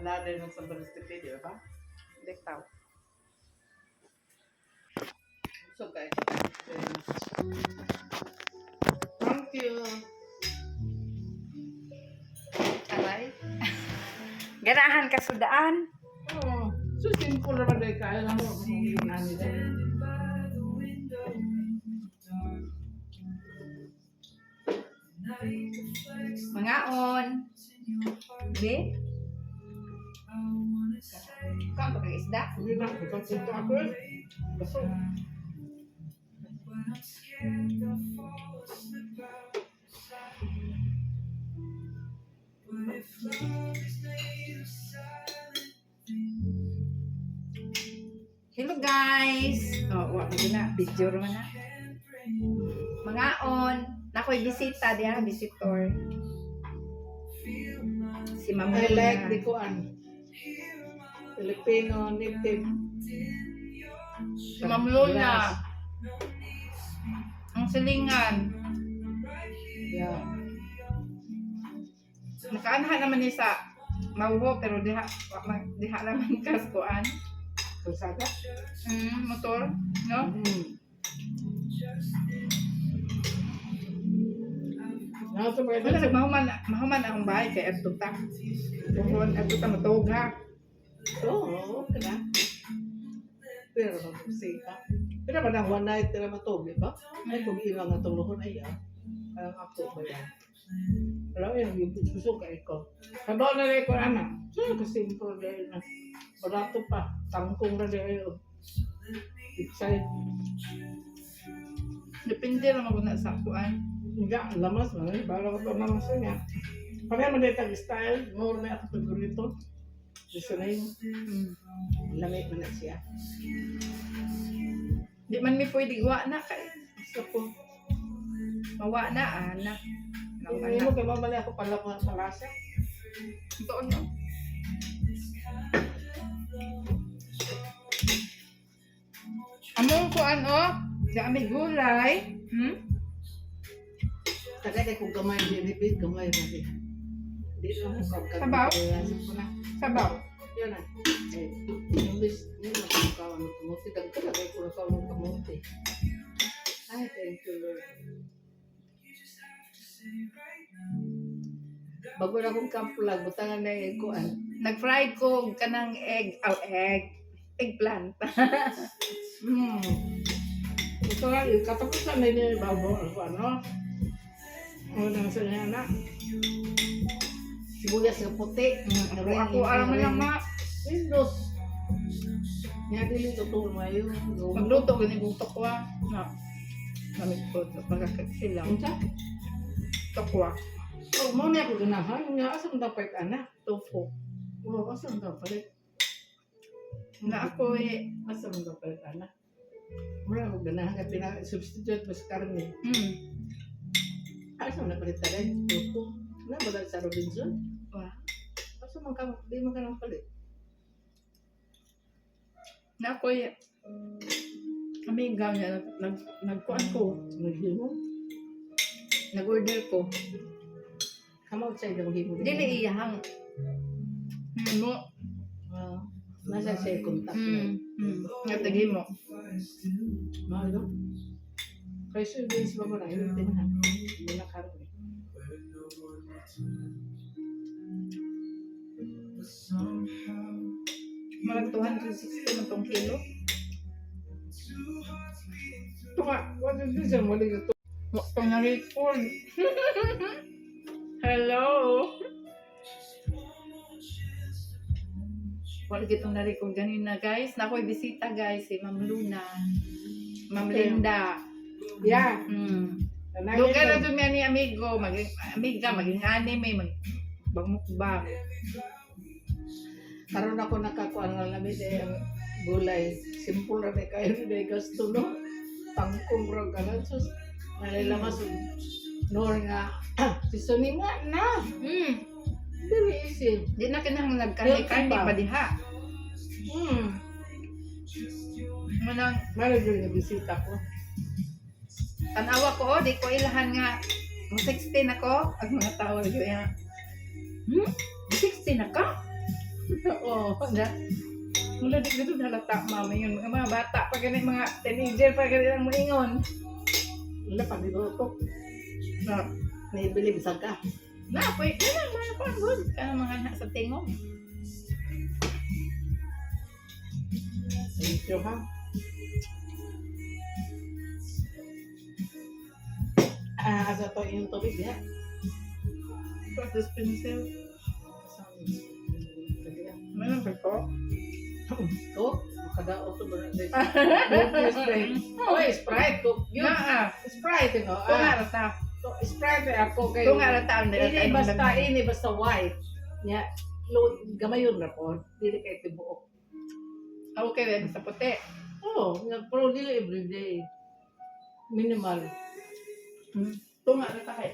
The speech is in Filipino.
Another ng sa Balistipid, di ba? Litaw. So guys. Thank you. Aray. Ganahan ka sudaan. Oh, so simple naman dahil kaya lang mo nani dahil. Na, ikaw punto ako eh. Baso. Hello guys. Oh, wa mo na video man na. Mga on. Nakoy bisita diya, visitor. Si Ma'am I like the kuan. Filipino native. Si Ma'am Luna. Ang silingan. Yeah. Nakaanha naman niya sa mauho pero diha diha naman kaskuan. Kusada. Mm, motor, no? Hmm. Nasa ba Wala nagmahuman mahuman akong bahay kay adto ta. Tuhon adto ta matog ha. Oo, okay na. Pero magsika. Pero na one night tira matog, di ba? Ay, kung ilang nga tuluhon ay ah. Parang ako ba yan? Alam mo yung gusto ka ko. Kado na rin ko anak. So, kasimple dahil na. Barato pa. Tangkong na dahil. Excited. Depende ra maguna sa kuan. Enggak, lamas man. Bago ko ito naman sa niya. Pareha man dito style. More na ako paborito. Gusto na yun. Mm. Lamig man na siya. Di man mi pwede wa na kay Gusto ko. mawa na ana. Hindi mo kay mamali ako pala mga palasa. Ito no. Among kuan oh. Dami gulay. Hmm? Taga kung gamay repeat gamay na Sabaw? na. Sabaw. Yan na. Eh, English ni mo kung ka ano kamuti dag ka kay ko sa mo kamuti. Ay, thank you Lord. Bago na akong kamplag, butangan na yung kuan. Nag-fried ko kanang egg, oh, egg, eggplant. Hmm. Ito nga, yung katapusan na niya bago ano. Ano nang sa niya na. Sibuyas na puti. Mm, ako, ako alam mo lang ma. Windows. Nga dili tutul mo yun. Magluto gani kong tokwa. Na. Namit ko pagkakaksilang. Unsa? Tokwa. Oh, mo na ako ganahan. Nga asam dapat anak. Tofu. Oh, asam dapat. Na ako eh. Asam dapat anak. Mura ako ganahan ka pina-substitute mas karne. Hmm. Asam na palit tayo. Tofu. Wala ba dahil sa Robinson? Wah. Asa man ka, di man ka nang palit. Na ako eh. Kami gaw niya. Nag, nagkuan ko. Naghimo. Nag-order ko. Come outside na maghimo. Dili iyahang. Hmm, mo. Ah, nasa siya contact na. Hmm. Hmm. Natagi mo. Mahal no? Kaya siya days ba mo na. Hindi na Marag 260 man tong kilo. Ito nga, what is this? Ang mali ito. Pa na record. Hello. Wala kitong na-record ganina guys. Nakoy bisita guys si Ma'am Luna. Ma'am. Linda. Yeah. Mm. Doon ka ito. na doon yan ni amigo, maging amiga, maging anime, mag bagmukbang. Karoon ako nakakuha ng lamig eh, ang gulay. Simple na rin kayo rin eh, gasto no. Tangkong ro ka lang. Sus, nalilamas yung nor nga. Sisunin nga na. Hmm. Very easy. Di na kinahang nagkani-kani Healthy ba? pa diha. Hmm. Munang Meron din yung bisita ko. tanawa ko, oh, di ko ilahan nga. Mo 16 ako, ang mga tao yun yan. Hmm? 16 na ka? Oo, na. Mula di dito halata mama yun. Mga mga bata pa ganit mga teenager pa ganit ang moingon. Wala pa dito to. Na, May bili bisag ka. na yun lang mga pangod. Kaya mga na sa tingog. Thank you ha. Ah, asa to yung tubig ya. Practice pencil. Ano ba ko? Ko, makadao to ba? Sprite. Oh, Sprite ko. Yun, Na ah. Sprite. Kung Ah, nga rata. so, Sprite ako kayo. Kung nga rata. Ini basta ini basta white. Nya, lo gamayon na po. Dili kay tibuok. Okay rin sa puti. Oh, nga pero dili everyday. Minimal. Kung nga rata kay.